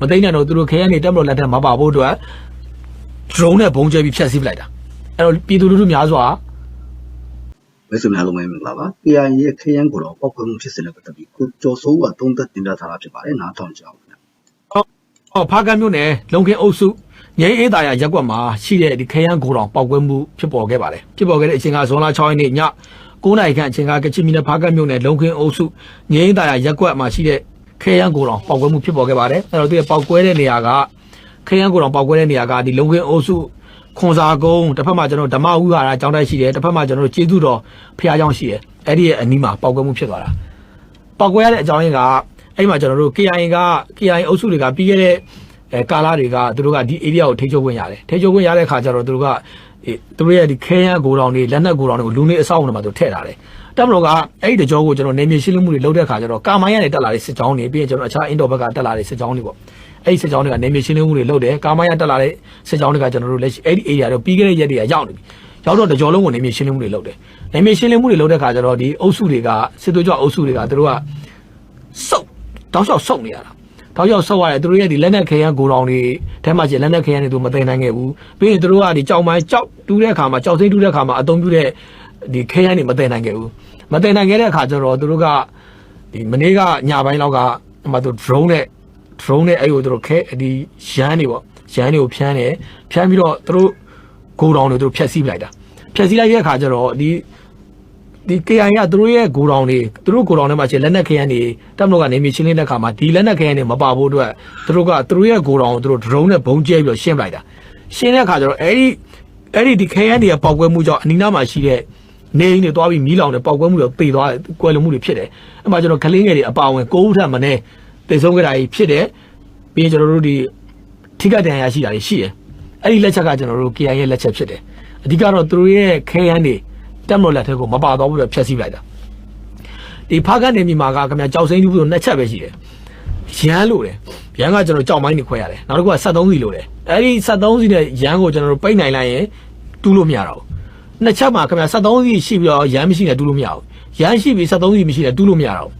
မသိနိုင်တော့သူတို့ခဲရန်နေတက်မလို့လက်ထက်မပါဖို့အတွက် drone နဲ့ဘုံကျဲပြီးဖျက်ဆီးပလိုက်တာအဲ့တော့ပြည်သူလူထုများစွာမဲဆွေများလုံးပဲမင်္ဂလာပါ KIA ရဲ့ခရမ်းကိုတော့ပောက်ကွဲမှုဖြစ်စဉ်နဲ့ပတ်သက်ပြီးကိုကျော်စိုးကသုံးသက်တင်ပြထားတာဖြစ်ပါတယ်နားထောင်ကြအောင်ခင်ဗျာဟောဖားကမ်းမြို့နယ်လုံခင်းအုပ်စုငိမ့်အေးတာယာရက်ကွက်မှာရှိတဲ့ဒီခဲရန်ဂိုတောင်ပောက်ကွဲမှုဖြစ်ပေါ်ခဲ့ပါတယ်ဖြစ်ပေါ်ခဲ့တဲ့အချိန်ကဇွန်လ6ရက်နေ့ည9နာရီခန့်အချိန်ကကချင်ပြည်နယ်ဖားကမ်းမြို့နယ်လုံခင်းအုပ်စုငိမ့်အေးတာယာရက်ကွက်မှာရှိတဲ့ ခဲရန်ဂိုတောင်ပောက်ကွဲမှုဖြစ်ပေါ်ခဲ့ပါတယ်အဲ့တော့သူရဲ့ပောက်ကွဲတဲ့နေရာကခဲရန်ဂိုတောင်ပောက်ကွဲတဲ့နေရာကဒီလုံခင်းအုပ်စုခွန်စာကုန်းတစ်ဖက်မှာကျွန်တော်ဓမ္မဝိဟာရကျောင်းတိုက်ရှိတယ်တစ်ဖက်မှာကျွန်တော်ကျေးဇူးတော်ဖះကျောင်းရှိတယ်အဲ့ဒီရဲ့အနီးမှာပောက်ကွဲမှုဖြစ်သွားတာပောက်ကွဲရတဲ့အကြောင်းရင်းကအဲ့မှာကျွန်တော်တို့ KIA က KIA အုပ်စုတွေကပြီးခဲ့တဲ့အဲကာလာတွေကသူတို့ကဒီ area ကိုထိန်းချုပ်ခွင့်ရတယ်ထိန်းချုပ်ခွင့်ရတဲ့ခါကျတော့သူတို့က အေးသူတို့ရဲ့ဒီခဲရန်ဂိုတောင်တွေလက်နက်ဂိုတောင်တွေကိုလူနေအဆောက်အအုံတွေမှာသူထည့်ထားတယ်တက်မလို့ကအဲ့ဒီတကြောကိုကျွန်တော်နေမြေရှင်းလင်းမှုတွေလုပ်တဲ့ခါကျတော့ကာမိုင်းကနေတက်လာတဲ့စစ်ကြောင်းတွေပြီးရင်ကျွန်တော်အခြားအင်ဒိုဘက်ကတက်လာတဲ့စစ်ကြောင်းတွေပေါ့အဲ့ဒီစစ်ကြောင်းတွေကနေမြေရှင်းလင်းမှုတွေလုပ်တယ်ကာမိုင်းကတက်လာတဲ့စစ်ကြောင်းတွေကကျွန်တော်တို့လက်ရှိအဲ့ဒီ area တော့ပြီးခဲ့တဲ့ရက်တွေကရောက်နေပြီရောက်တော့တကြောလုံးကိုနေမြေရှင်းလင်းမှုတွေလုပ်တယ်နေမြေရှင်းလင်းမှုတွေလုပ်တဲ့ခါကျတော့ဒီအုပ်စုတွေကစစ်သွေးကြွအုပ်စုတွေကသူတို့ကစုပ်တောက်လျှောက်စုပ်နေရတာ တောက်လျှောက်စုပ်ရတယ်သူတို့ရဲ့ဒီလက်နက်ခဲယမ်းဂိုတောင်တွေထဲမှာကျလက်နက်ခဲယမ်းတွေသူမသိနိုင်ခဲ့ဘူးပြီးရင်သူတို့ကဒီကြောက်မိုင်းကြောက်တူးတဲ့အခါမှာကြောက်စိမ့်တူးတဲ့အခါမှာအသုံးပြုတဲ့ဒီခဲယမ်းတွေမသိနိုင်ခဲ့ဘူးမသိနိုင်ခဲ့တဲ့အခါကျတော့သူတို့ကဒီမနေ့ကညပိုင်းလောက်ကဟိုမှာသူ drone နဲ့ drone နဲ့အဲ့ကိုသူတို့ခဲဒီရန်တွေပေါ့ရန်တွေကိုဖြန်းတယ်ဖြန်းပြီးတော့သူတို့ဂိုတောင်တွေသူတို့ဖျက်ဆီးပလိုက်တာဖျက်ဆီးလိုက်တဲ့အခါကျတော့ဒီ ဒီ KI ကသူတို့ရဲ့ဂိုတောင်တွေသူတို့ဂိုတောင်ထဲမှာရှိတဲ့လက်နက်ခဲယမ်းတွေတပ်မတော်ကနေမြေချင်းလေးတဲ့ခါမှာဒီလက်နက်ခဲယမ်းတွေမပါဖို့အတွက်သူတို့ကသူတို့ရဲ့ဂိုတောင်ကိုသူတို့ drone နဲ့ဘုံကျဲပြီးတော့ရှင်းပလိုက်တာရှင်းတဲ့အခါကျတော့အဲ့ဒီအဲ့ဒီဒီခဲယမ်းတွေရဲ့ပေါက်ကွဲမှုကြောင့်အနီးနားမှာရှိတဲ့နေအိမ်တွေတွားပြီးမီးလောင်တဲ့ပေါက်ကွဲမှုတွေပေသွားတယ်ကွယ်လွန်မှုတွေဖြစ်တယ်အဲ့မှာကျွန်တော်ကလေးငယ်တွေအပါအဝင်ကိုးဦးထပ်မနေတိတ်ဆုံးကြတာကြီးဖြစ်တယ်ပြီးရင်ကျွန်တော်တို့ဒီထိကတန်ရာရှိတာတွေရှိတယ်အဲ့ဒီလက်ချက်ကကျွန်တော်တို့ KI ရဲ့လက်ချက်ဖြစ်တယ်အဓိကတော့သူတို့ရဲ့ခဲယမ်းတွေ တက်မလို့လက်ထက်ကိုမပါတော့ဘူးလို့ဖျက်ဆီးလိုက်တာဒီဖားကနေမြန်မာကခင်ဗျာကြောက်စိမ့်တူလို့နှစ်ချက်ပဲရှိတယ်ရမ်းလို့တယ်ရမ်းကကျွန်တော်ကြောက်မိုင်းနေခွဲရတယ်နောက်တစ်ခုက73စီလို့တယ်အဲ့ဒီ73စီနဲ့ရမ်းကိုကျွန်တော်တို့ပိတ်နိုင်လိုက်ရင်တူးလို့မရတော့ဘူးနှစ်ချက်မှာခင်ဗျာ73စီရှိပြီးတော့ရမ်းမရှိနဲ့တူးလို့မရဘူးရမ်းရှိပြီး73စီမရှိနဲ့တူးလို့မရတော့ဘူး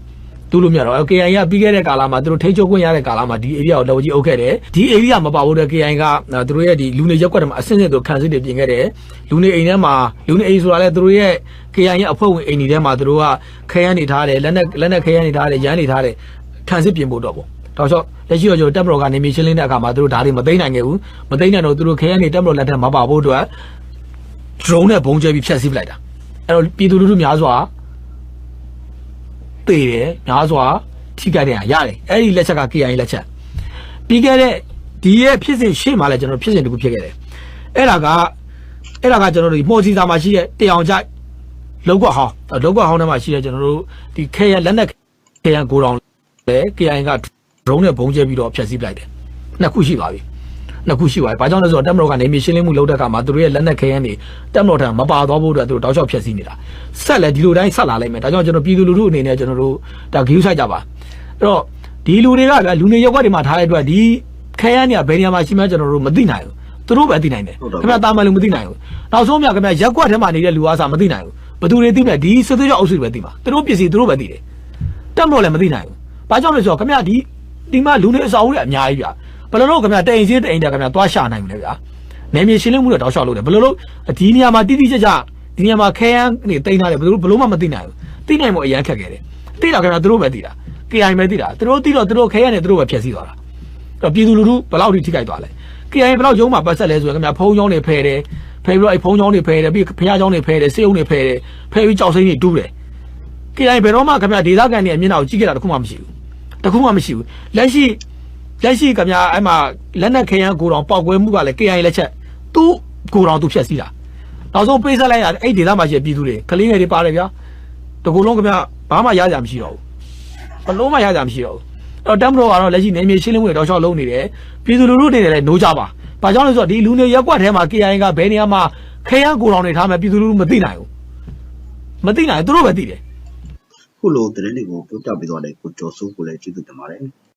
တူးလို့မရတော့ KI ကပြီးခဲ့တဲ့ကာလမှာသူတို့ထိန်းချုပ်ခွင့်ရတဲ့ကာလမှာဒီ area ကိုလက်ဝကြီးအုပ်ခဲ့တယ်ဒီ area မပါဘူးတဲ့ KI ကသူတို့ရဲ့ဒီလူနေရက်ကွက်တွေမှာအဆင့်ဆင့်သူခံစစ်တွေပြင်ခဲ့တယ်လူနေအိမ်ထဲမှာလူနေအိမ်ဆိုတာလဲသူတို့ရဲ့ KI ရဲ့အဖွဲ့ဝင်အိမ်တွေထဲမှာသူတို့ကခဲရန်နေထားတယ်လက်နက်လက်နက်ခဲရန်နေထားတယ်ရန်နေထားတယ်ခံစစ်ပြင်ဖို့တော့ပေါ့တောက်လျှောက်လက်ရှိတော့ကျွန်တော်တက်မတော်ကနေမြေရှင်းလင်းတဲ့အခါမှာသူတို့ဒါတွေမသိနိုင်ခဲ့ဘူးမသိနိုင်တော့သူတို့ခဲရန်နေတက်မတော်လက်ထက်မပါဖို့အတွက် drone နဲ့ဘုံကျဲပြီးဖျက်ဆီးပလိုက်တာအဲ့တော့ပြည်သူလူထုများစွာ တေတယ်များစွာထိခိုက်တဲ့ဟာရတယ်အဲ့ဒီလက်ချက်က KI လက်ချက်ပြီးခဲ့တဲ့ဒီရဲ့ဖြစ်စဉ်ရှေ့မှာလည်းကျွန်တော်ဖြစ်စဉ်တစ်ခုဖြစ်ခဲ့တယ်အဲ့ဒါကအဲ့ဒါကကျွန်တော်တို့ဒီမော်စီစာမှာရှိတဲ့တရောင်ကြိုက်လောက်ကွက်ဟောင်းလောက်ကွက်ဟောင်းထဲမှာရှိတဲ့ကျွန်တော်တို့ဒီခဲရလက်နက်ခဲရကိုတောင်လေ KI က drone နဲ့ဘုံကျဲပြီးတော့ဖျက်ဆီးပလိုက်တယ်နှစ်ခုရှိပါပြီ နှစ်ခုရှိပါတယ်။ဘာကြောင့်လဲဆိုတော့တက်မတော်ကနေမြေရှင်းလင်းမှုလုပ်တဲ့အခါမှာသူတို့ရဲ့လက်နက်ခဲယမ်းတွေတက်မတော်ထံမပါသွားဖို့အတွက်သူတို့တောက်လျှောက်ဖျက်ဆီးနေတာ။ဆက်လည်းဒီလိုတိုင်းဆက်လာလိုက်မယ်။ဒါကြောင့်ကျွန်တော်ပြည်သူလူထုအနေနဲ့ကျွန်တော်တို့ဒါဂိူးဆိုင်ကြပါ။အဲ့တော့ဒီလူတွေကဗျာလူနေရက်ွက်တွေမှာထားတဲ့အတွက်ဒီခဲယမ်းတွေကဘယ်နေရာမှာရှိမှန်းကျွန်တော်တို့မသိနိုင်ဘူး။သူတို့ပဲသိနိုင်တယ်။ခင်ဗျာတာမန်လူမသိနိုင်ဘူး။နောက်ဆုံးမြခင်ဗျာရက်ွက်ထဲမှာနေတဲ့လူအားစားမသိနိုင်ဘူး။ဘသူတွေသိမလဲဒီစစ်သွေးကြောက်အုပ်စုတွေပဲသိမှာ။သူတို့ပစ္စည်းသူတို့ပဲသိတယ်။တက်မတော်လည်းမသိနိုင်ဘူး။ဘာကြောင့်လဲဆိုတော့ခင်ဗျာဒီဒီမှာလူနေအစာအုပ်တွေအများကြီးဗျာ ဘယ်လိုလုပ်ခင်ဗျာတအိမ်စင်းတအိမ်တက်ခင်ဗျာသွားရှာနိုင်မလဲဗျာနေမြေရှင်းလင်းမှုတော့တောက်လျှောက်လုပ်တယ်ဘယ်လိုလုပ်ဒီနေရာမှာတိတိကျကျဒီနေရာမှာခဲယမ်းနေတိန်းထားတယ်ဘယ်လိုဘယ်လိုမှမသိနိုင်ဘူးသိနိုင်မှုအရန်ခက်ခဲ့တယ်သိတာခင်ဗျာသူတို့ပဲသိတာ KI ပဲသိတာသူတို့သိတော့သူတို့ခဲယမ်းနေသူတို့ပဲဖျက်ဆီးသွားတာအဲ့တော့ပြည်သူလူထုဘယ်လောက်ထိထိခိုက်သွားလဲ KI ဘယ်လောက်ရုံးမှာပတ်ဆက်လဲဆိုရင်ခင်ဗျာဖုံးချောင်းတွေဖယ်တယ်ဖယ်ပြီးတော့အဲ့ဖုံးချောင်းတွေဖယ်တယ်ပြီးဖျားချောင်းတွေဖယ်တယ်စေအုံတွေဖယ်တယ်ဖယ်ပြီးကြောက်စိမ့်တွေတူးတယ် KI ဘယ်တော့မှခင်ဗျာဒေသခံတွေအမျက်နှာကိုကြည့်ခဲ့တာတခုမှမရှိဘူးတခုမှမရှိဘူးလက်ရှိ လက်ရှိခင်ဗျာအဲ့မှာလက်နက်ခဲယမ်းကိုတောင်ပောက်ကွဲမှုကလည်း KI လက်ချက်သူ့ကိုတောင်သူဖျက်ဆီးတာနောက်ဆုံးပေးဆက်လိုက်ရအဲ့ဒေသမှာရှိတဲ့ပြည်သူတွေကလေးငယ်တွေပါတယ်ဗျာတကူလုံးခင်ဗျာဘာမှရကြမရှိတော့ဘူးဘလုံးမှရကြမရှိတော့ဘူးအဲ့တော့တမ်မတော်ကတော့လက်ရှိနေမြေရှင်းလင်းမှုတွေတောက်လျှောက်လုံးနေတယ်ပြည်သူလူထုတွေလည်းနိုးကြပါဘာကြောင့်လဲဆိုတော့ဒီလူနေရက်ကွက်ထဲမှာ KI ကဘယ်နေရာမှာခဲယမ်းကိုတောင်တွေထားမယ်ပြည်သူလူထုမသိနိုင်ဘူးမသိနိုင်ဘူးသူတို့ပဲသိတယ်ခုလိုသတင်းတွေကိုပြောပြပေးသွားတဲ့ကိုကျော်စိုးကိုလည်းကျေးဇူးတင်ပါတယ်